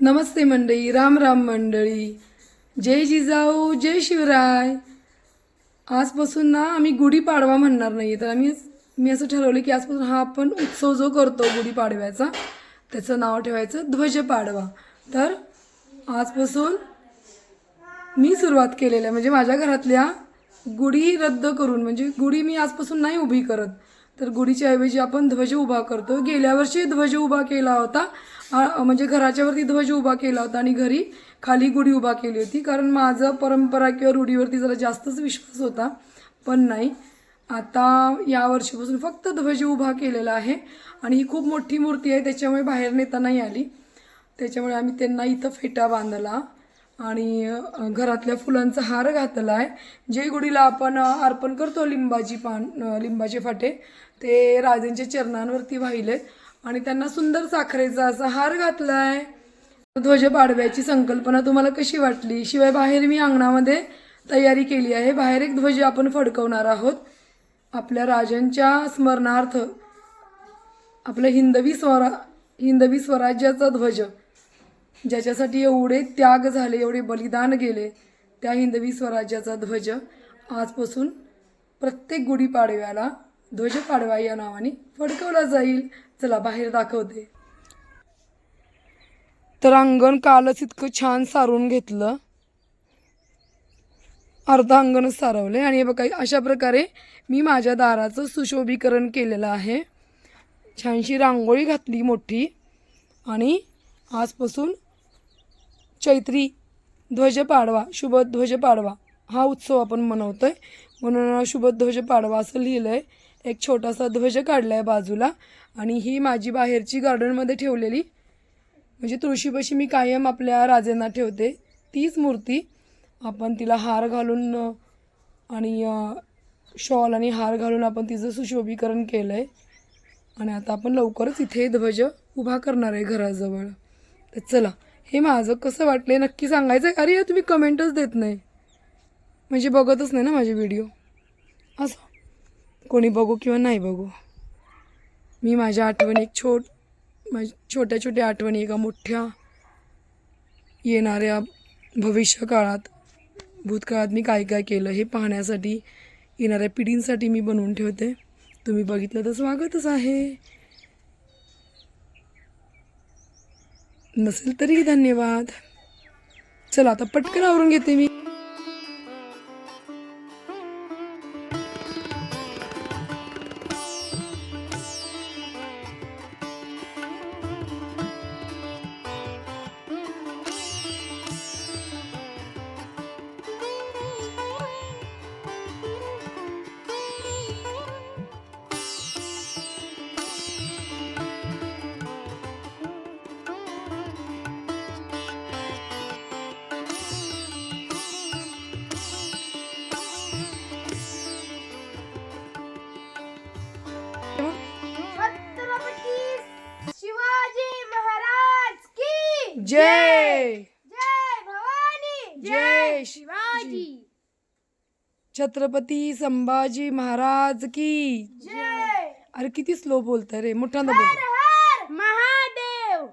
नमस्ते मंडळी राम राम मंडळी. जय जिजाऊ जय शिवराय. आजपासून ना आम्ही गुढीपाडवा म्हणणार नाही तर आम्ही मी असं ठरवलं की आजपासून हा आपण उत्सव जो करतो गुढीपाडव्याचा त्याचं नाव ठेवायचं ध्वजपाडवा. तर आजपासून मी सुरुवात केलेली आहे. म्हणजे माझ्या घरातल्या गुढी रद्द करून म्हणजे गुढी मी आजपासून नाही उभी करत. तर गुढीच्या ऐवजी आपण ध्वज उभा करतो. गेल्या वर्षी ध्वज उभा केला होता. म्हणजे घराच्या वरती ध्वज उभा केला होता आणि घरी खाली गुढी उभा केली होती. कारण माझं परंपरा किंवा रूढीवरती जरा जास्तच विश्वास होता पण नाही. आता या वर्षीपासून फक्त ध्वज उभा केलेला आहे आणि ही खूप मोठी मूर्ती आहे त्याच्यामुळे बाहेर नेता नाही आली. त्याच्यामुळे आम्ही त्यांना इथं फेटा बांधला. आणि घरातल्या फुलांचा हार घातला आहे जे गुढीला आपण अर्पण करतो लिंबाची पान लिंबाचे फाटे. ते राजांच्या चरणांवरती वाहिले आणि त्यांना सुंदर साखरेचा असा हार घातला आहे ध्वज पाडव्याची संकल्पना तुम्हाला कशी वाटली? शिवाय बाहेर मी अंगणामध्ये तयारी केली आहे. बाहेर एक ध्वज आपण फडकवणार आहोत. आपल्या राजांच्या स्मरणार्थ. आपलं हिंदवी स्वरा हिंदवी स्वराज्याचा ध्वज. ज्याच्यासाठी एवढे त्याग झाले एवढे बलिदान गेले त्या हिंदवी स्वराज्याचा ध्वज आजपासून प्रत्येक गुढीपाडव्याला ध्वज पाडवा या नावाने फडकवला जाईल. चला बाहेर दाखवते. तर अंगण कालच इतकं छान सारून घेतलं. अर्ध अंगणच सारवले आणि बघा अशा प्रकारे मी माझ्या दाराचं सुशोभीकरण केलेलं आहे. छानशी रांगोळी घातली मोठी. आणि आजपासून चैत्री ध्वज पाडवा शुभ ध्वज पाडवा हा उत्सव आपण मनवतो आहे म्हणून शुभ ध्वज पाडवा असं लिहिलं आहे एक छोटासा ध्वज काढला आहे बाजूला आणि ही माझी बाहेरची गार्डनमध्ये ठेवलेली. म्हणजे तुळशीपाशी मी कायम आपल्या राजांना ठेवते. तीच मूर्ती. आपण तिला हार घालून आणि शॉल आणि हार घालून आपण तिचं सुशोभीकरण केलं आहे आणि आता आपण लवकरच इथे ध्वज उभा करणार आहे घराजवळ. तर चला हे माझं कसं वाटलं नक्की सांगायचं आहे अरे तुम्ही कमेंटच देत नाही. म्हणजे बघतच नाही ना माझे व्हिडिओ असं. कोणी बघू किंवा नाही बघू. मी माझ्या आठवणी एक छोट माझ्या छोट्या छोट्या आठवणी एका मोठ्या येणाऱ्या भविष्य काळात भूतकाळात मी काय काय केलं हे पाहण्यासाठी येणाऱ्या पिढींसाठी मी बनवून ठेवते. तुम्ही बघितलं तर स्वागतच आहे. नसेल तरी धन्यवाद. चला आता पटकन आवरून घेते मी. जय. जय भवानी. जय शिवाजी. छत्रपती संभाजी महाराज की. जय. अरे किती स्लो बोलताय रे मोठ्यांदा बोल हर हर महादेव.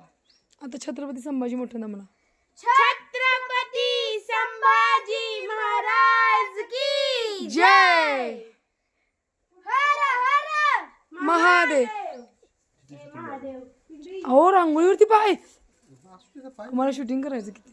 आता छत्रपती संभाजी मोठ्यांदा म्हणा. छत्रपती संभाजी महाराज की. जय. हर हर महादेव. महादेव. अहो रांगोळीवरती पाय. तुम्हाला शूटिंग करायचं किती?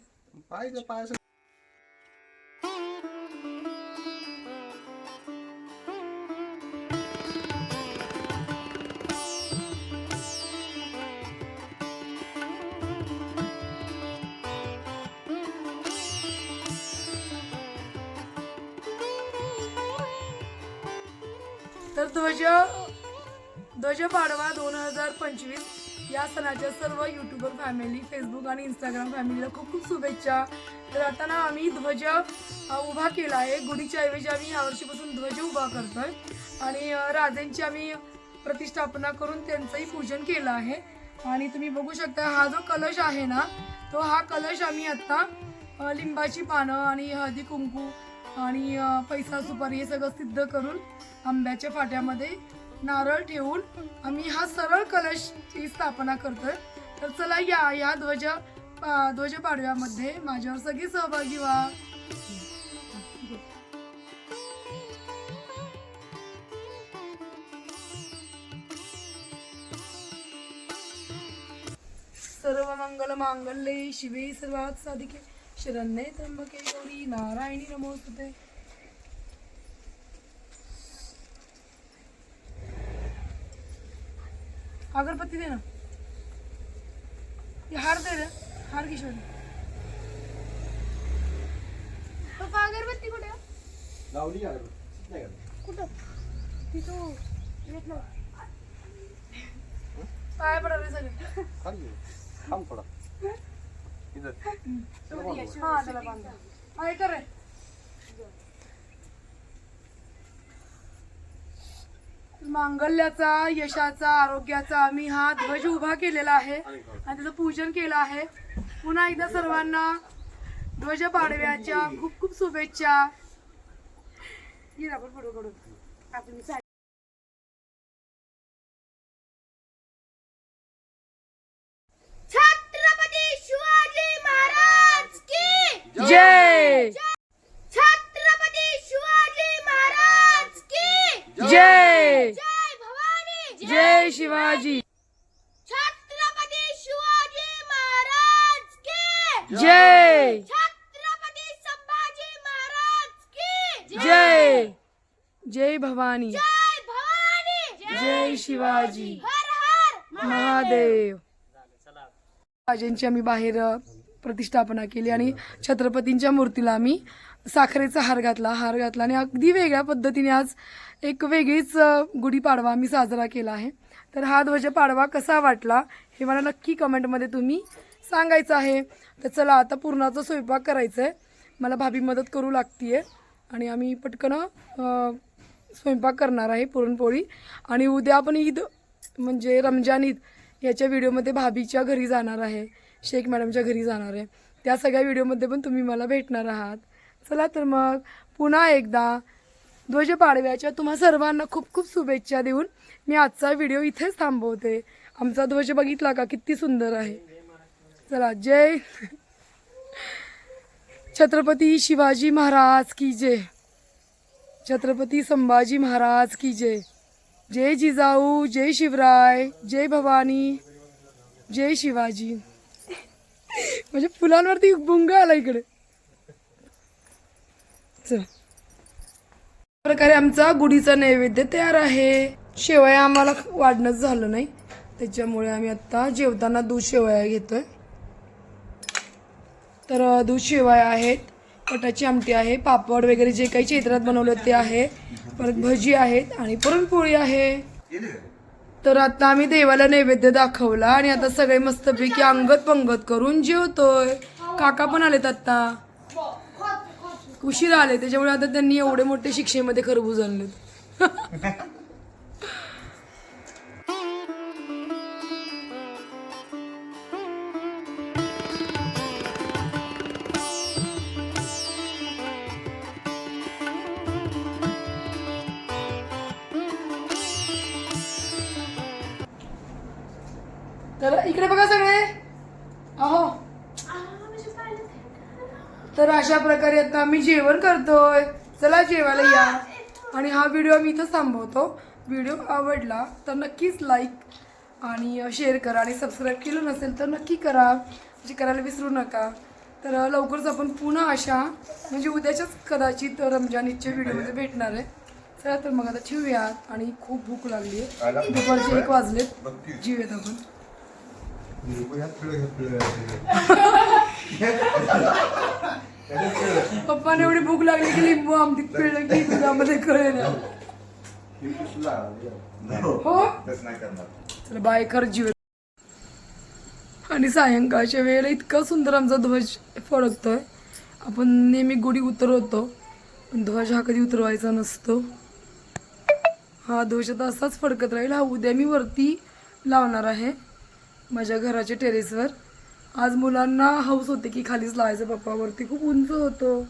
तर ध्वज ध्वज पाडवा दोन हजार पंचवीस. या सणाच्या सर्व युट्यूबर फॅमिली फेसबुक आणि इंस्टाग्राम फॅमिलीला खूप खूप शुभेच्छा. तर आता ना आम्ही ध्वज उभा केला आहे. गुढीच्या ऐवजी आम्ही यावर्षीपासून ध्वज उभा करतोय. आणि राजेंची आम्ही प्रतिष्ठापना करून त्यांचंही पूजन केलं आहे. आणि तुम्ही बघू शकता हा जो कलश आहे ना तो हा कलश आम्ही आत्ता लिंबाची पानं आणि हळदी कुंकू आणि पैसा सुपारी हे सगळं सिद्ध करून आंब्याच्या फाट्यामध्ये नारळ ठेवून आम्ही हा सरळ कलशची स्थापना करतोय. तर चला या या ध्वज ध्वज पाडव्यामध्ये माझ्यावर सगळी सहभागी व्हा. सर्व मंगल मांगल्ये शिवे सर्वात साधिके. शरण्ये त्र्यंबके गौरी नारायणी नमोस्तुते. अगरबत्ती दे ना. हे हार दे रे. हार किशोरी पप्पा अगरबत्ती कुठे लावली अगरबत्ती. नाही का? कुठं? तिथं घेतलं पाय पडा रे सगळे. खाली ये. थांब थोडा. त्याला बोलवा. हा त्याला बांधा. कर रे. मांगल्याचा यशाचा आरोग्याचा आम्ही हा ध्वज उभा केलेला आहे आणि त्याचं पूजन केलं आहे. पुन्हा एकदा सर्वांना ध्वज पाडव्याच्या खूप खूप शुभेच्छा. आपण आपण छत्रपती शिवाजी महाराज की जय छत्रपती शिवाजी महाराज की जय। जय शिवाजी। छत्रपती शिवाजी महाराज की। जय। छत्रपती संभाजी महाराज की। जय। जय भवानी। जय भवानी। जय शिवाजी। हर हर महादेव। राजांची आम्ही बाहेर प्रतिष्ठापना केली आणि छत्रपतींच्या मूर्तीला आम्ही साखरेचा हार घातला. हार घातला आणि अगदी वेगळ्या पद्धतीने आज एक वेगळीच गुढीपाडवा आम्ही साजरा केला आहे. तर हा ध्वज पाडवा कसा वाटला हे मला नक्की कमेंटमध्ये तुम्ही सांगायचं आहे. तर चला आता पूर्णाचा स्वयंपाक करायचा आहे मला भाभी मदत करू लागतीये. आणि आम्ही पटकन स्वयंपाक करणार आहे पुरणपोळी. आणि उद्या आपण ईद म्हणजे रमजान ईद याच्या व्हिडिओमध्ये भाभीच्या घरी जाणार आहे. शेख मॅडमच्या घरी जाणार आहे. त्या सगळ्या व्हिडिओमध्ये पण तुम्ही मला भेटणार आहात. चला तर मग पुन्हा एकदा ध्वज पाडव्याच्या तुम्हा सर्वांना खूप खूप शुभेच्छा देऊन मी आजचा व्हिडिओ इथेच थांबवते. आमचा ध्वज बघितला का? किती सुंदर आहे. चला जय. छत्रपती शिवाजी महाराज की जय. छत्रपती संभाजी महाराज की जय. जय जिजाऊ जय शिवराय जय भवानी जय शिवाजी. म्हणजे फुलांवरती बुंग आला इकडे. चल. प्रकारे आमचा गुढीचा नैवेद्य तयार आहे. शेवया आम्हाला वाढणंच झालं नाही. त्याच्यामुळे आम्ही आत्ता जेवताना दूध शेवया घेतोय. तर दूध शेवया आहेत पटाची आमटी आहे पापड वगैरे जे काही चित्रात बनवलं ते आहे परत भजी आहेत आणि पुरणपोळी आहे. तर आता आम्ही देवाला नैवेद्य दाखवला आणि आता सगळे मस्तपैकी अंगत पंगत करून जेवतोय. काका पण आलेत आता. उशीर आले त्याच्यामुळे आता त्यांनी एवढे मोठे शिक्षेमध्ये खरबूज आणलेत. तर इकडे बघा सगळे. अहो. तर अशा प्रकारे आता आम्ही जेवण करतोय. चला जेवायला या. आणि हा व्हिडिओ मी इथं थांबवतो. व्हिडिओ आवडला तर नक्कीच लाईक आणि शेअर करा. आणि सबस्क्राईब केलं नसेल तर नक्की करा. म्हणजे करायला विसरू नका. तर लवकरच आपण पुन्हा अशा म्हणजे उद्याच्याच कदाचित रमजान ईदच्या व्हिडिओमध्ये भेटणार आहे. चला तर मग आता ठेवूयात. आणि खूप भूक लागली आहे दुपारचे एक वाजलेत. जीवेत आपण. पप्पाने एवढी भूक लागली की लिंबू आमटीत पिळलं की दुधामध्ये कळे ना हो चला बाय खरं जीव आणि सायंकाळच्या वेळेला इतका सुंदर आमचा ध्वज फडकतोय आपण नेहमी गुढी उतरवतो पण ध्वज हा कधी उतरवायचा नसतो हा ध्वज आता असाच फडकत राहील हा उद्या मी वरती लावणार आहे माझ्या घराच्या टेरेसवर आज मुलांना हौस होते की खालीच लावायचं पप्पावरती खूप उंच होतो.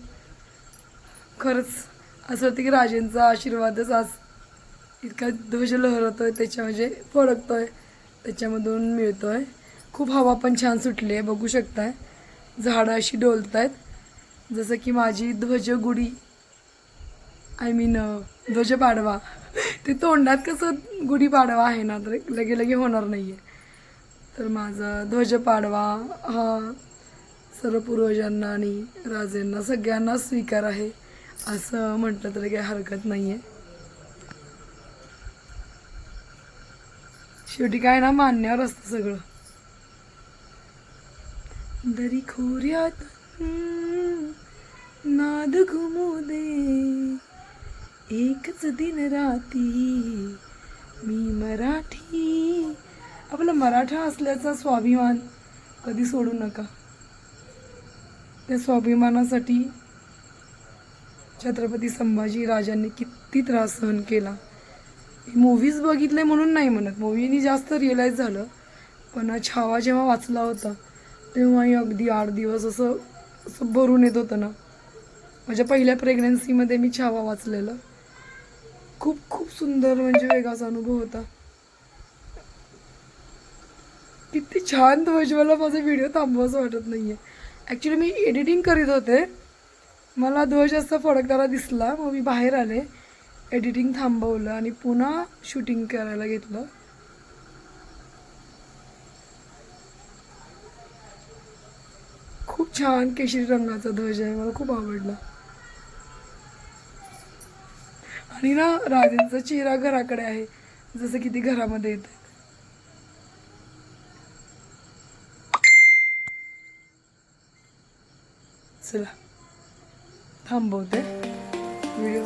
खरंच असं होतं की राजेंचा आशीर्वादच आज इतका ध्वज लहरतो आहे त्याच्या म्हणजे आहे त्याच्यामधून मिळतो आहे खूप हवा पण छान सुटली आहे बघू शकताय. झाडं अशी डोलत आहेत जसं की माझी ध्वजगुडी आय मीन ध्वज पाडवा ते तोंडात कसं गुढी पाडवा आहे ना तर लगे लगे होणार नाही आहे तर माझा ध्वज पाडवा हा सर्व पूर्वजांना आणि राजांना सगळ्यांना स्वीकार आहे. असं म्हटलं तरी काही हरकत नाही आहे शेवटी काय ना मान्यावर असतं सगळं. दरी खोऱ्यात नाद घुमू दे. एकच दिन राती मी मराठी आपला मराठा असल्याचा स्वाभिमान कधी सोडू नका. त्या स्वाभिमानासाठी छत्रपती संभाजी राजांनी किती त्रास सहन केला. मूवीज बघितले म्हणून नाही म्हणत. मूवीनी जास्त रिअलाईज झालं. पण छावा जेव्हा वाचला होता तेव्हाही अगदी आठ दिवस असं असं भरून येत होतं ना. माझ्या पहिल्या प्रेग्नन्सीमध्ये मी छावा वाचलेलं. खूप खूप सुंदर म्हणजे वेगळाच अनुभव होता. किती छान ध्वज मला माझा व्हिडिओ थांबवायचं वाटत नाही आहे ॲक्च्युली मी एडिटिंग करीत होते. मला ध्वज असा फडकताना दिसला मग मी बाहेर आले. एडिटिंग थांबवलं आणि पुन्हा शूटिंग करायला घेतलं. खूप छान केशरी रंगाचा ध्वज आहे मला खूप आवडला. आणि ना राजांचा चेहरा घराकडे आहे जसं की ती घरामध्ये येते. चला थांबवते. व्हिडिओ